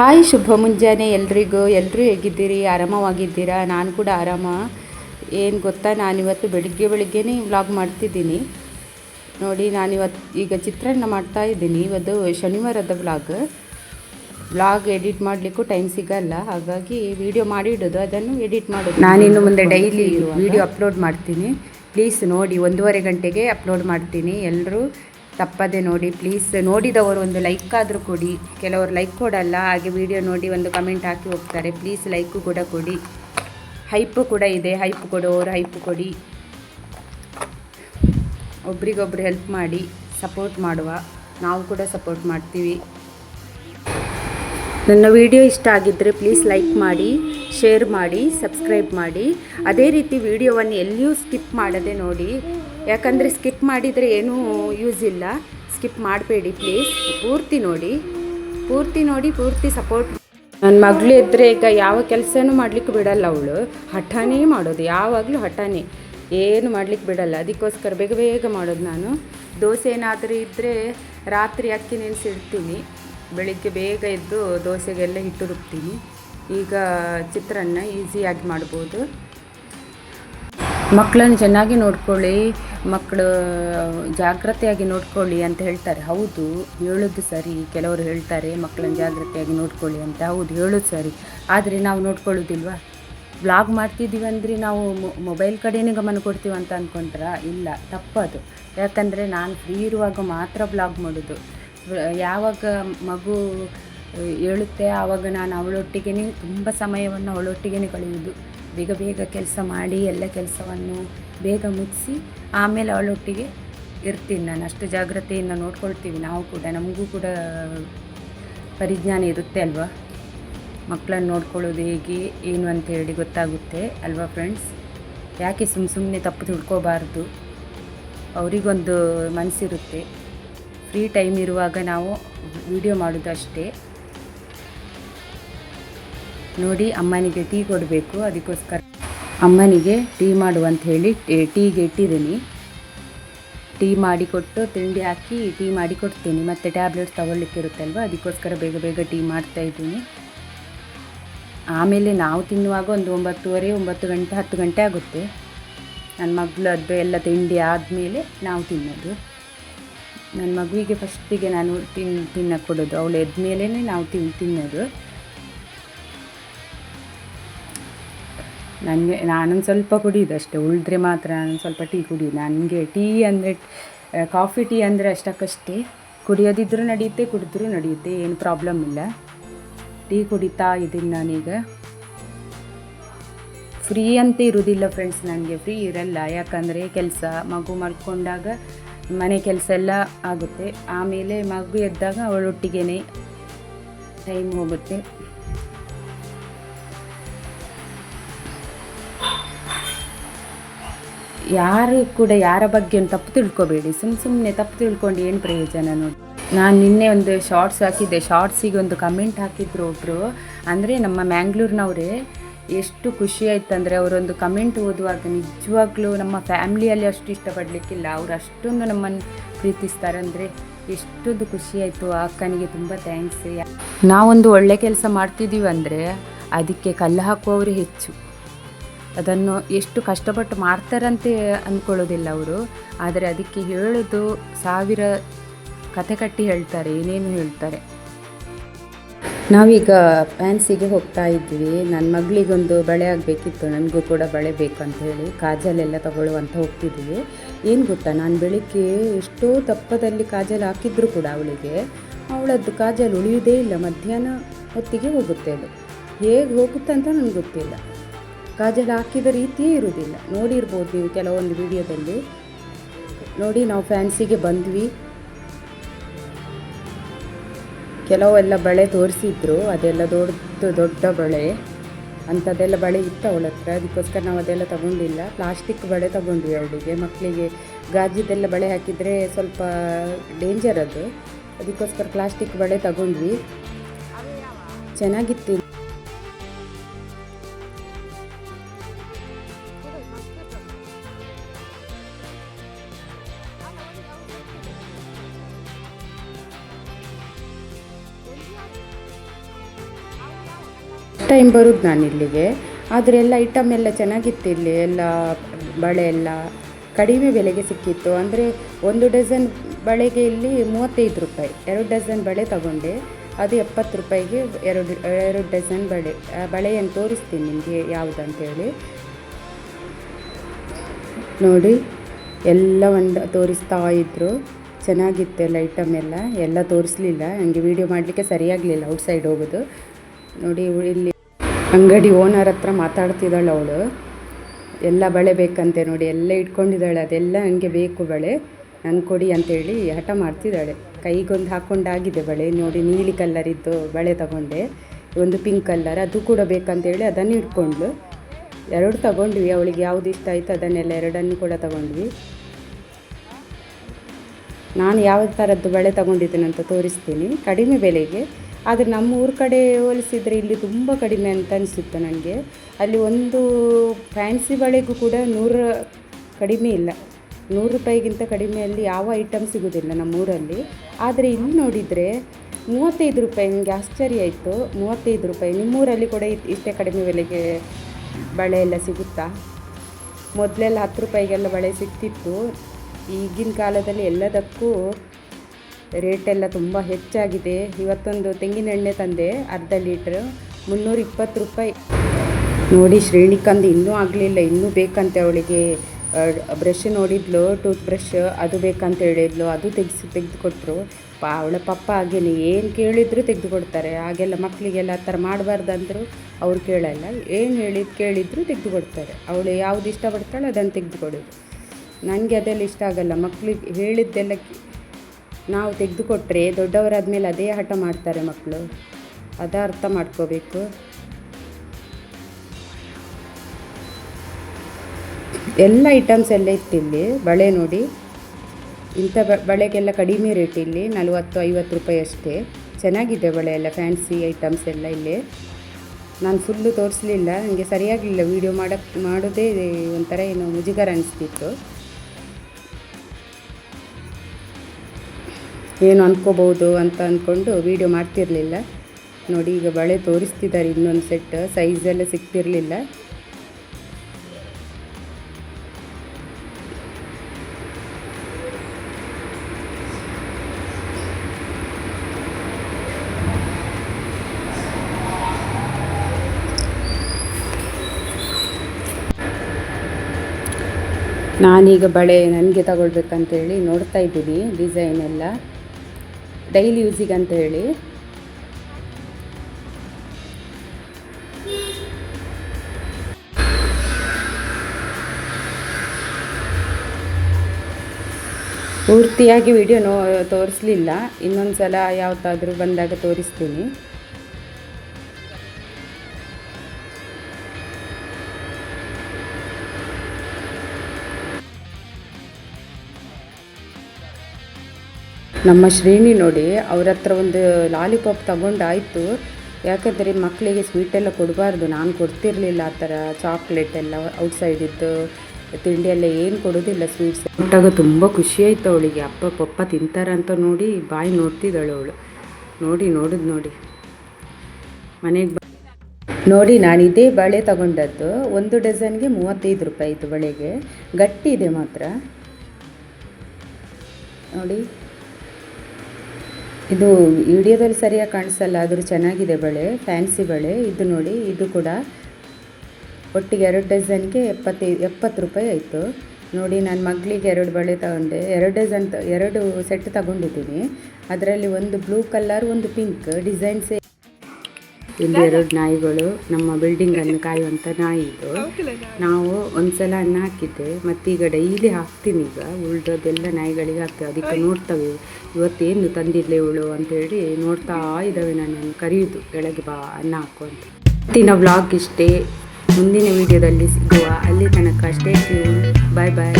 Hi ಶುಭ ಮುಂಜಾನೆ ಎಲ್ರಿಗೂ. ಎಲ್ಲರೂ ಹೇಗಿದ್ದೀರಿ? ಆರಾಮವಾಗಿದ್ದೀರಾ? ನಾನು ಕೂಡ ಆರಾಮ. ಏನು ಗೊತ್ತಾ? ನಾನಿವತ್ತು ಬೆಳಿಗ್ಗೆ ಬೆಳಿಗ್ಗೆನೇ ವ್ಲಾಗ್ ಮಾಡ್ತಿದ್ದೀನಿ. ನೋಡಿ ನಾನಿವತ್ತು ಈಗ ಚಿತ್ರಾನ್ನ ಮಾಡ್ತಾ ಇದ್ದೀನಿ. ಇವತ್ತು ಶನಿವಾರದ ವ್ಲಾಗ್. ವ್ಲಾಗ್ ಎಡಿಟ್ ಮಾಡಲಿಕ್ಕೂ ಟೈಮ್ ಸಿಗಲ್ಲ. ಹಾಗಾಗಿ ವಿಡಿಯೋ ಮಾಡಿಡೋದು ಅದನ್ನು ಎಡಿಟ್ ಮಾಡೋದು. ನಾನಿನ್ನು ಮುಂದೆ ಡೈಲಿ ವಿಡಿಯೋ ಅಪ್ಲೋಡ್ ಮಾಡ್ತೀನಿ. ಪ್ಲೀಸ್ ನೋಡಿ ಒಂದೂವರೆ ಗಂಟೆಗೆ ಅಪ್ಲೋಡ್ ಮಾಡ್ತೀನಿ. ಎಲ್ಲರೂ ತಪ್ಪದೆ ನೋಡಿ ಪ್ಲೀಸ್ ನೋಡಿದವರು ಒಂದು ಲೈಕ್ ಆದರೂ ಕೊಡಿ. ಕೆಲವರು ಲೈಕ್ ಕೊಡಲ್ಲ, ಹಾಗೆ ವಿಡಿಯೋ ನೋಡಿ ಒಂದು ಕಮೆಂಟ್ ಹಾಕಿ ಹೋಗ್ತಾರೆ. ಪ್ಲೀಸ್ ಲೈಕು ಕೂಡ ಕೊಡಿ. ಹೈಪು ಕೂಡ ಇದೆ. ಹೈಪ್ ಕೊಡೋರು ಹೈಪ್ ಕೊಡಿ. ಒಬ್ರಿಗೊಬ್ರು ಹೆಲ್ಪ್ ಮಾಡಿ ಸಪೋರ್ಟ್ ಮಾಡುವ. ನಾವು ಕೂಡ ಸಪೋರ್ಟ್ ಮಾಡ್ತೀವಿ. ನನ್ನ ವಿಡಿಯೋ ಇಷ್ಟ ಆಗಿದ್ದರೆ ಪ್ಲೀಸ್ ಲೈಕ್ ಮಾಡಿ ಶೇರ್ ಮಾಡಿ ಸಬ್ಸ್ಕ್ರೈಬ್ ಮಾಡಿ. ಅದೇ ರೀತಿ ವಿಡಿಯೋವನ್ನು ಎಲ್ಲಿಯೂ ಸ್ಕಿಪ್ ಮಾಡದೆ ನೋಡಿ. ಯಾಕಂದರೆ ಸ್ಕಿಪ್ ಮಾಡಿದರೆ ಏನೂ ಯೂಸ್ ಇಲ್ಲ. ಸ್ಕಿಪ್ ಮಾಡಬೇಡಿ ಪ್ಲೀಸ್ ಪೂರ್ತಿ ನೋಡಿ. ಪೂರ್ತಿ ನೋಡಿ, ಪೂರ್ತಿ ಸಪೋರ್ಟ್ ನನ್ನ ಮಗಳು ಇದ್ದರೆ ಈಗ ಯಾವ ಕೆಲಸನೂ ಮಾಡ್ಲಿಕ್ಕೆ ಬಿಡಲ್ಲ ಅವಳು. ಹಠನೇ ಮಾಡೋದು, ಯಾವಾಗಲೂ ಹಠನೇ. ಏನು ಮಾಡ್ಲಿಕ್ಕೆ ಬಿಡಲ್ಲ. ಅದಕ್ಕೋಸ್ಕರ ಬೇಗ ಬೇಗ ಮಾಡೋದು ನಾನು. ದೋಸೆ ಏನಾದರೂ ಇದ್ದರೆ ರಾತ್ರಿ ಅಕ್ಕಿ ನೆನೆಸಿಡ್ತೀನಿ. ಬೆಳಿಗ್ಗೆ ಬೇಗ ಎದ್ದು ದೋಸೆಗೆಲ್ಲ ಹಿಟ್ಟು ರುಬ್ತೀನಿ. ಈಗ ಚಿತ್ರಾನ್ನ ಈಸಿಯಾಗಿ ಮಾಡ್ಬೋದು. ಮಕ್ಕಳನ್ನು ಚೆನ್ನಾಗಿ ನೋಡ್ಕೊಳ್ಳಿ. ಮಕ್ಕಳು ಜಾಗ್ರತೆಯಾಗಿ ನೋಡ್ಕೊಳ್ಳಿ ಅಂತ ಹೇಳ್ತಾರೆ. ಹೌದು, ಹೇಳೋದು ಸರಿ. ಕೆಲವರು ಹೇಳ್ತಾರೆ ಮಕ್ಕಳನ್ನು ಜಾಗ್ರತೆಯಾಗಿ ನೋಡ್ಕೊಳ್ಳಿ ಅಂತ. ಹೌದು, ಹೇಳೋದು ಸರಿ. ಆದರೆ ನಾವು ನೋಡ್ಕೊಳ್ಳೋದಿಲ್ವಾ? ಬ್ಲಾಗ್ ಮಾಡ್ತಿದ್ದೀವಿ ಅಂದರೆ ನಾವು ಮೊಬೈಲ್ ಕಡೆನೇ ಗಮನ ಕೊಡ್ತೀವಿ ಅಂತ ಅಂದ್ಕೊಂಡ್ರ ಇಲ್ಲ, ತಪ್ಪದು. ಯಾಕಂದರೆ ನಾನು ಫ್ರೀ ಇರುವಾಗ ಮಾತ್ರ ಬ್ಲಾಗ್ ಮಾಡೋದು. ಯಾವಾಗ ಮಗು ಹೇಳುತ್ತೆ ಆವಾಗ ನಾನು ಅವಳೊಟ್ಟಿಗೆ ತುಂಬ ಸಮಯವನ್ನು ಅವಳೊಟ್ಟಿಗೆ ಕಳೆಯುವುದು. ಬೇಗ ಬೇಗ ಕೆಲಸ ಮಾಡಿ, ಎಲ್ಲ ಕೆಲಸವನ್ನು ಬೇಗ ಮುಗಿಸಿ ಆಮೇಲೆ ಅವಳೊಟ್ಟಿಗೆ ಇರ್ತೀನಿ ನಾನು. ಅಷ್ಟು ಜಾಗ್ರತೆಯಿಂದ ನೋಡ್ಕೊಳ್ತೀವಿ ನಾವು ಕೂಡ. ನಮಗೂ ಕೂಡ ಪರಿಜ್ಞಾನ ಇರುತ್ತೆ ಅಲ್ವಾ? ಮಕ್ಕಳನ್ನು ನೋಡ್ಕೊಳ್ಳೋದು ಹೇಗೆ, ಏನು ಅಂತ ಹೇಳಿ ಗೊತ್ತಾಗುತ್ತೆ ಅಲ್ವಾ ಫ್ರೆಂಡ್ಸ್ ಯಾಕೆ ಸುಮ್ಮ ಸುಮ್ಮನೆ ತಪ್ಪು ತಿಳ್ಕೋಬಾರ್ದು? ಅವರಿಗೊಂದು ಮನಸ್ಸಿರುತ್ತೆ ಫ್ರೀ ಟೈಮ್ ಇರುವಾಗ ನಾವು ವಿಡಿಯೋ ಮಾಡೋದು ಅಷ್ಟೇ. ನೋಡಿ ಅಮ್ಮನಿಗೆ ಟೀ ಕೊಡಬೇಕು, ಅದಕ್ಕೋಸ್ಕರ. ಅಮ್ಮನಿಗೆ ಟೀ ಮಾಡು ಅಂತ ಹೇಳಿ ಟೀಗೆ ಇಟ್ಟಿದ್ದೀನಿ. ಟೀ ಮಾಡಿಕೊಟ್ಟು ತಿಂಡಿ ಹಾಕಿ ಟೀ ಮಾಡಿ ಕೊಡ್ತೀನಿ. ಮತ್ತು ಟ್ಯಾಬ್ಲೆಟ್ಸ್ ಅಲ್ವಾ ಅದಕ್ಕೋಸ್ಕರ ಬೇಗ ಬೇಗ ಟೀ ಮಾಡ್ತಾ ಇದ್ದೀನಿ. ಆಮೇಲೆ ನಾವು ತಿನ್ನುವಾಗ ಒಂದು ಒಂಬತ್ತುವರೆ, ಒಂಬತ್ತು ಗಂಟೆ, ಹತ್ತು ಗಂಟೆ ಆಗುತ್ತೆ. ನನ್ನ ಮಗಳದ್ದು ಎಲ್ಲ ತಿಂಡಿ ಆದಮೇಲೆ ನಾವು ತಿನ್ನೋದು. ನನ್ನ ಮಗುವಿಗೆ ಫಸ್ಟಿಗೆ ನಾನು ತಿನ್, ತಿನ್ನಕ್ಕೆ ಕೊಡೋದು. ಅವಳು ಎದ್ದ ಮೇಲೇ ನಾವು ತಿನ್, ತಿನ್ನೋದು. ನನಗೆ, ನಾನೊಂದು ಸ್ವಲ್ಪ ಕುಡಿಯೋದು ಅಷ್ಟೇ. ಉಳಿದ್ರೆ ಮಾತ್ರ ನಾನು ಸ್ವಲ್ಪ ಟೀ ಕುಡಿಯೋದು. ನನಗೆ ಟೀ ಅಂದರೆ ಕಾಫಿ ಟೀ ಅಂದರೆ ಅಷ್ಟಕ್ಕಷ್ಟೇ. ಕುಡಿಯೋದಿದ್ರೂ ನಡೆಯುತ್ತೆ, ಕುಡಿದ್ರೂ ನಡೆಯುತ್ತೆ. ಏನು ಪ್ರಾಬ್ಲಮ್ ಇಲ್ಲ. ಟೀ ಕುಡಿತಾ ಇದ್ದೀನಿ ನಾನೀಗ. ಫ್ರೀ ಅಂತ ಇರುವುದಿಲ್ಲ ಫ್ರೆಂಡ್ಸ್ ನನಗೆ. ಫ್ರೀ ಇರಲ್ಲ. ಯಾಕಂದರೆ ಕೆಲಸ, ಮಗು ಮಲ್ಕೊಂಡಾಗ ಮನೆ ಕೆಲಸ ಎಲ್ಲ ಆಗುತ್ತೆ. ಆಮೇಲೆ ಮಗು ಎದ್ದಾಗ ಅವಳೊಟ್ಟಿಗೆ ಟೈಮ್ ಹೋಗುತ್ತೆ. ಯಾರು ಕೂಡ ಯಾರ ಬಗ್ಗೆ ಒಂದು ತಪ್ಪು ತಿಳ್ಕೊಬೇಡಿ. ಸುಮ್ಮ ಸುಮ್ಮನೆ ತಪ್ಪು ತಿಳ್ಕೊಂಡು ಏನು ಪ್ರಯೋಜನ ನೋಡಿ. ನಾನು ನಿನ್ನೆ ಒಂದು ಶಾರ್ಟ್ಸ್ ಹಾಕಿದ್ದೆ. ಶಾರ್ಟ್ಸಿಗೆ ಒಂದು ಕಮೆಂಟ್ ಹಾಕಿದ್ರು ಒಬ್ಬರು ಅಂದರೆ ನಮ್ಮ ಮ್ಯಾಂಗ್ಳೂರಿನವರೇ ಎಷ್ಟು ಖುಷಿ ಆಯ್ತು ಅಂದರೆ ಅವರೊಂದು ಕಮೆಂಟ್ ಓದುವಾಗ ನಿಜವಾಗ್ಲೂ ನಮ್ಮ ಫ್ಯಾಮ್ಲಿಯಲ್ಲಿ ಅಷ್ಟು ಇಷ್ಟಪಡಲಿಕ್ಕಿಲ್ಲ. ಅವ್ರು ಅಷ್ಟೊಂದು ನಮ್ಮನ್ನು ಪ್ರೀತಿಸ್ತಾರೆ ಅಂದರೆ ಎಷ್ಟೊಂದು ಖುಷಿ ಆಯಿತು. ಆ ಅಕ್ಕನಿಗೆ ತುಂಬ ಥ್ಯಾಂಕ್ಸ್ ನಾವೊಂದು ಒಳ್ಳೆ ಕೆಲಸ ಮಾಡ್ತಿದ್ದೀವಿ ಅಂದರೆ ಅದಕ್ಕೆ ಕಲ್ಲು ಹಾಕುವವರು ಹೆಚ್ಚು. ಅದನ್ನು ಎಷ್ಟು ಕಷ್ಟಪಟ್ಟು ಮಾಡ್ತಾರಂತೆ ಅಂದ್ಕೊಳ್ಳೋದಿಲ್ಲ ಅವರು. ಆದರೆ ಅದಕ್ಕೆ ಹೇಳೋದು ಸಾವಿರ ಕತೆ ಕಟ್ಟಿ ಹೇಳ್ತಾರೆ, ಏನೇನು ಹೇಳ್ತಾರೆ. ನಾವೀಗ ಫ್ಯಾನ್ಸಿಗೆ ಹೋಗ್ತಾ ಇದ್ವಿ. ನನ್ನ ಮಗಳಿಗೊಂದು ಬಳೆ ಆಗಬೇಕಿತ್ತು, ನನಗೂ ಕೂಡ ಬಳೆ ಬೇಕು ಅಂತ ಹೇಳಿ ಕಾಜಲೆಲ್ಲ ತಗೊಳ್ಳುವಂತ ಹೋಗ್ತಿದ್ವಿ. ಏನು ಗೊತ್ತಾ, ನಾನು ಬೆಳಿಗ್ಗೆ ಎಷ್ಟೋ ತಪ್ಪದಲ್ಲಿ ಕಾಜಲ್ ಹಾಕಿದ್ರು ಕೂಡ ಅವಳಿಗೆ. ಅವಳದ್ದು ಕಾಜಲ್ ಉಳಿಯುವುದೇ ಇಲ್ಲ, ಮಧ್ಯಾಹ್ನ ಹೊತ್ತಿಗೆ ಹೋಗುತ್ತೆ ಅದು. ಹೇಗೆ ಹೋಗುತ್ತೆ ಅಂತ ನನಗೆ ಗೊತ್ತಿಲ್ಲ. ಕಾಜಲ್ ಹಾಕಿದ ರೀತಿಯೇ ಇರುವುದಿಲ್ಲ. ನೋಡಿರ್ಬೋದು ನೀವು ಕೆಲವೊಂದು ವಿಡಿಯೋದಲ್ಲಿ. ನೋಡಿ, ನಾವು ಫ್ಯಾನ್ಸಿಗೆ ಬಂದ್ವಿ. ಕೆಲವೆಲ್ಲ ಬಳೆ ತೋರಿಸಿದ್ರು. ಅದೆಲ್ಲ ದೊಡ್ಡ ದೊಡ್ಡ ಬಳೆ. ಅಂಥದ್ದೆಲ್ಲ ಬಳೆ ಇತ್ತು ಅವಳ ಹತ್ರ. ಅದಕ್ಕೋಸ್ಕರ ನಾವು ಅದೆಲ್ಲ ತಗೊಂಡಿಲ್ಲ. ಪ್ಲಾಸ್ಟಿಕ್ ಬಳೆ ತಗೊಂಡ್ವಿ ಅವಳಿಗೆ. ಮಕ್ಕಳಿಗೆ ಗಾಜಿದೆಲ್ಲ ಬಳೆ ಹಾಕಿದರೆ ಸ್ವಲ್ಪ ಡೇಂಜರ್ ಅದು. ಅದಕ್ಕೋಸ್ಕರ ಪ್ಲಾಸ್ಟಿಕ್ ಬಳೆ ತಗೊಂಡ್ವಿ. ಚೆನ್ನಾಗಿತ್ತು. ಟೈಮ್ ಬರೋದು ನಾನು ಇಲ್ಲಿಗೆ. ಆದರೆ ಎಲ್ಲ ಐಟಮ್ ಎಲ್ಲ ಚೆನ್ನಾಗಿತ್ತು ಇಲ್ಲಿ. ಎಲ್ಲ ಬಳೆ ಎಲ್ಲ ಕಡಿಮೆ ಬೆಲೆಗೆ ಸಿಕ್ಕಿತ್ತು. ಅಂದರೆ ಒಂದು ಡಜನ್ ಬಳೆಗೆ ಇಲ್ಲಿ ಮೂವತ್ತೈದು ರೂಪಾಯಿ. ಎರಡು ಡಜನ್ ಬಳೆ ತಗೊಂಡೆ. ಅದು ಎಪ್ಪತ್ತು ರೂಪಾಯಿಗೆ ಎರಡು ಎರಡು ಡಜನ್ ಬಳೆ ಬಳೆಯನ್ನು ತೋರಿಸ್ತೀನಿ ನಿಮಗೆ ಯಾವುದಂತೇಳಿ. ನೋಡಿ ಎಲ್ಲ ಒಂದು ತೋರಿಸ್ತಾ ಇದ್ದರು ಚೆನ್ನಾಗಿತ್ತು ಎಲ್ಲ ಐಟಮ್ ಎಲ್ಲ. ಎಲ್ಲ ತೋರಿಸ್ಲಿಲ್ಲ. ನನಗೆ ವೀಡಿಯೋ ಮಾಡಲಿಕ್ಕೆ ಸರಿಯಾಗಲಿಲ್ಲ ಔಟ್ಸೈಡ್ ಹೋಗೋದು. ನೋಡಿ ಇಲ್ಲಿ ಅಂಗಡಿ ಓನರ್ ಹತ್ರ ಮಾತಾಡ್ತಿದ್ದಾಳೆ ಅವಳು. ಎಲ್ಲ ಬಳೆ ಬೇಕಂತೆ ನೋಡಿ, ಎಲ್ಲ ಇಟ್ಕೊಂಡಿದ್ದಾಳೆ, ಅದೆಲ್ಲ ನನಗೆ ಬೇಕು ಬಳೆ. ನಾನು ಕೊಡಿ ಅಂತೇಳಿ ಹಠ ಮಾಡ್ತಿದ್ದಾಳೆ. ಕೈಗೊಂದು ಹಾಕ್ಕೊಂಡಾಗಿದೆ ಬಳೆ, ನೋಡಿ ನೀಲಿ ಕಲ್ಲರಿದ್ದು ಬಳೆ ತಗೊಂಡೆ. ಒಂದು ಪಿಂಕ್ ಕಲ್ಲರ್ ಅದು ಕೂಡ ಬೇಕಂತೇಳಿ ಅದನ್ನು ಇಟ್ಕೊಂಡ್ಳು. ಎರಡು ತಗೊಂಡ್ವಿ, ಅವಳಿಗೆ ಯಾವುದು ಇಷ್ಟ ಆಯಿತು ಅದನ್ನೆಲ್ಲ ಎರಡನ್ನು ಕೂಡ ತಗೊಂಡ್ವಿ. ನಾನು ಯಾವ ಥರದ್ದು ಬಳೆ ತಗೊಂಡಿದ್ದೇನೆ ಅಂತ ತೋರಿಸ್ತೀನಿ. ಕಡಿಮೆ ಬೆಲೆಗೆ ಆದರೆ ನಮ್ಮ ಊರ ಕಡೆ ಹೋಲಿಸಿದರೆ ಇಲ್ಲಿ ತುಂಬ ಕಡಿಮೆ ಅಂತ ಅನಿಸುತ್ತೆ ನನಗೆ. ಅಲ್ಲಿ ಒಂದು ಫ್ಯಾನ್ಸಿ ಬಳೆಗೂ ಕೂಡ ನೂರು ಕಡಿಮೆ ಇಲ್ಲ. ನೂರು ರೂಪಾಯಿಗಿಂತ ಕಡಿಮೆಯಲ್ಲಿ ಯಾವ ಐಟಮ್ ಸಿಗೋದಿಲ್ಲ ನಮ್ಮ ಊರಲ್ಲಿ. ಆದರೆ ಇಲ್ಲಿ ನೋಡಿದರೆ ಮೂವತ್ತೈದು ರೂಪಾಯಿ ನಿಮಗೆ ಆಶ್ಚರ್ಯ ಆಯಿತು. ಮೂವತ್ತೈದು ರೂಪಾಯಿ ನಿಮ್ಮೂರಲ್ಲಿ ಕೂಡ ಇಷ್ಟೇ ಕಡಿಮೆ ಬೆಲೆಗೆ ಬಳೆ ಎಲ್ಲ ಸಿಗುತ್ತಾ? ಮೊದಲೆಲ್ಲ ಹತ್ತು ರೂಪಾಯಿಗೆಲ್ಲ ಬಳೆ ಸಿಗ್ತಿತ್ತು. ಈಗಿನ ಕಾಲದಲ್ಲಿ ಎಲ್ಲದಕ್ಕೂ ರೇಟೆಲ್ಲ ತುಂಬ ಹೆಚ್ಚಾಗಿದೆ. ಇವತ್ತೊಂದು ತೆಂಗಿನ ಎಣ್ಣೆ ತಂದೆ, ಅರ್ಧ ಲೀಟ್ರ್, ಮುನ್ನೂರ ಇಪ್ಪತ್ತು ರೂಪಾಯಿ. ನೋಡಿ ಶ್ರೇಣಿಕಂದು ಇನ್ನೂ ಆಗಲಿಲ್ಲ. ಇನ್ನೂ ಬೇಕಂತೆ ಅವಳಿಗೆ. ಬ್ರಷ್ ನೋಡಿದ್ಲು ಟೂತ್ ಬ್ರಷ್ ಅದು ಬೇಕಂತ ಹೇಳಿದ್ಲು. ಅದು ತೆಗೆಸಿ, ತೆಗೆದುಕೊಟ್ರು. ಪಾ, ಅವಳ ಪಪ್ಪ ಹಾಗೇನೆ. ಏನು ಕೇಳಿದ್ರು ತೆಗೆದುಕೊಡ್ತಾರೆ. ಹಾಗೆಲ್ಲ ಮಕ್ಕಳಿಗೆಲ್ಲ ಆ ಥರ ಮಾಡಬಾರ್ದಂದ್ರು ಅವ್ರು ಕೇಳಲ್ಲ. ಏನು ಹೇಳಿದ್ ಕೇಳಿದ್ರು ತೆಗೆದುಕೊಡ್ತಾರೆ. ಅವಳು ಯಾವುದು ಇಷ್ಟಪಡ್ತಾಳೆ ಅದನ್ನು ತೆಗೆದುಕೊಡೋದು. ನನಗೆ ಅದೆಲ್ಲ ಇಷ್ಟ ಆಗಲ್ಲ. ಮಕ್ಕಳಿಗೆ ಹೇಳಿದ್ದೆಲ್ಲ ನಾವು ತೆಗೆದುಕೊಟ್ರೆ ದೊಡ್ಡವರಾದ್ಮೇಲೆ ಅದೇ ಹಠ ಮಾಡ್ತಾರೆ ಮಕ್ಕಳು ಅದ ಅರ್ಥ ಮಾಡ್ಕೋಬೇಕು. ಎಲ್ಲ ಐಟಮ್ಸ್ ಎಲ್ಲ ಇತ್ತಿಲ್ಲಿ ಬಳೆ ನೋಡಿ. ಇಂಥ ಬಳೆಗೆಲ್ಲ ಕಡಿಮೆ ರೇಟ್ ಇಲ್ಲಿ, ನಲವತ್ತು, ಐವತ್ತು ರೂಪಾಯಿ ಅಷ್ಟೇ. ಚೆನ್ನಾಗಿದೆ ಬಳೆ ಎಲ್ಲ ಫ್ಯಾನ್ಸಿ ಐಟಮ್ಸ್ ಎಲ್ಲ ಇಲ್ಲಿ. ನಾನು ಫುಲ್ಲು ತೋರಿಸ್ಲಿಲ್ಲ ನನಗೆ ಸರಿಯಾಗಲಿಲ್ಲ ವೀಡಿಯೋ ಮಾಡೋಕ್ಕೆ ಮಾಡೋದೇ ಒಂಥರ ಏನು ಮುಜುಗರ ಅನಿಸ್ತಿತ್ತು. ಏನು ಅಂದ್ಕೋಬೋದು ಅಂತ ಅಂದ್ಕೊಂಡು ವೀಡಿಯೋ ಮಾಡ್ತಿರಲಿಲ್ಲ. ನೋಡಿ, ಈಗ ಬಳೆ ತೋರಿಸ್ತಿದ್ದಾರೆ, ಇನ್ನೊಂದು ಸೆಟ್ ಸೈಜ್ ಎಲ್ಲ ಸಿಗ್ತಿರಲಿಲ್ಲ. ನಾನೀಗ ಬಳೆ ನನಗೆ ತಗೊಳ್ಬೇಕಂತೇಳಿ ನೋಡ್ತಾ ಇದ್ದೀನಿ ಡಿಸೈನ್ ಎಲ್ಲ. ಡೈಲಿ ಯೂಸಿಗೆ ಅಂತ ಹೇಳಿ. ಪೂರ್ತಿಯಾಗಿ ವಿಡಿಯೋ ನೋ ತೋರಿಸ್ಲಿಲ್ಲ. ಇನ್ನೊಂದು ಸಲ ಯಾವತ್ತಾದರೂ ಬಂದಾಗ ತೋರಿಸ್ತೀನಿ. ನಮ್ಮ ಶ್ರೇಣಿ ನೋಡಿ ಅವ್ರ ಹತ್ರ ಒಂದು ಲಾಲಿಪಾಪ್ ತಗೊಂಡಾಯಿತು ಯಾಕಂದರೆ ಮಕ್ಕಳಿಗೆ ಸ್ವೀಟೆಲ್ಲ ಕೊಡಬಾರ್ದು. ನಾನು ಕೊಡ್ತಿರಲಿಲ್ಲ ಆ ಥರ ಚಾಕ್ಲೇಟ್ ಎಲ್ಲ ಇದ್ದು, ತಿಂಡಿ ಎಲ್ಲ ಏನು ಕೊಡೋದಿಲ್ಲ ಸ್ವೀಟ್ಸ್ ಕೊಟ್ಟಾಗ ತುಂಬ ಖುಷಿ ಆಯ್ತು ಅವಳಿಗೆ. ಅಪ್ಪ ಪಪ್ಪ ತಿಂತಾರಂತ ನೋಡಿ ಬಾಯಿ ನೋಡ್ತಿದ್ದಾಳು ಅವಳು. ನೋಡಿ, ನೋಡಿದ್ ನೋಡಿ. ಮನೆಗೆ ನೋಡಿ, ನಾನು ಇದೇ ಬಳೆ ತಗೊಂಡದ್ದು. ಒಂದು ಡಜನ್ಗೆ ಮೂವತ್ತೈದು ರೂಪಾಯಿ ಇತ್ತು ಬಳೆಗೆ. ಗಟ್ಟಿ ಇದೆ ಮಾತ್ರ. ನೋಡಿ. ಇದು ವಿಡಿಯೋದಲ್ಲಿ ಸರಿಯಾಗಿ ಕಾಣಿಸಲ್ಲ, ಆದರೂ ಚೆನ್ನಾಗಿದೆ ಬಳೆ ಫ್ಯಾನ್ಸಿ ಬಳೆ. ಇದು ನೋಡಿ, ಇದು ಕೂಡ ಒಟ್ಟಿಗೆ ಎರಡು ಡಜನ್ಗೆ ಎಪ್ಪತ್ತೈದು ಎಪ್ಪತ್ತು ರೂಪಾಯಿ ಆಯಿತು. ನೋಡಿ, ನಾನು ಮಗಳಿಗೆ ಎರಡು ಬಳೆ ತಗೊಂಡೆ. ಎರಡು ಡಜನ್ ಎರಡು ಸೆಟ್ ತಗೊಂಡಿದ್ದೀನಿ. ಅದರಲ್ಲಿ ಒಂದು ಬ್ಲೂ ಕಲರ್ ಒಂದು ಪಿಂಕ್ ಡಿಸೈನ್ಸೇ ಇಲ್ಲಿ ಎರಡು ನಾಯಿಗಳು ನಮ್ಮ ಬಿಲ್ಡಿಂಗನ್ನು ಕಾಯುವಂಥ ನಾಯಿ ಇದು ನಾವು ಒಂದ್ಸಲ ಅನ್ನ ಹಾಕಿದ್ದೆ ಮತ್ತೀಗ ಡೈಲಿ ಹಾಕ್ತೀನಿ ಈಗ. ಉಳ್ದೋದೆಲ್ಲ ನಾಯಿಗಳಿಗೆ ಹಾಕ್ತೇವೆ ಅದಕ್ಕೆ ನೋಡ್ತವೆ. ಇವತ್ತೇನು ತಂದಿಲ್ಲ ಇವಳು ಅಂತೇಳಿ ನೋಡ್ತಾ ಇದ್ದಾವೆ ನನ್ನನ್ನು ಕರೆಯುವುದು ಕೆಳಗೆ ಬಾ ಅನ್ನ ಹಾಕು ಅಂತ. ಇವತ್ತಿನ ವ್ಲಾಗ್ ಇಷ್ಟೇ. ಮುಂದಿನ ವಿಡಿಯೋದಲ್ಲಿ ಸಿಗುವ ಅಲ್ಲಿ ತನಕ ಅಷ್ಟೇ ಬಾಯ್ ಬಾಯ್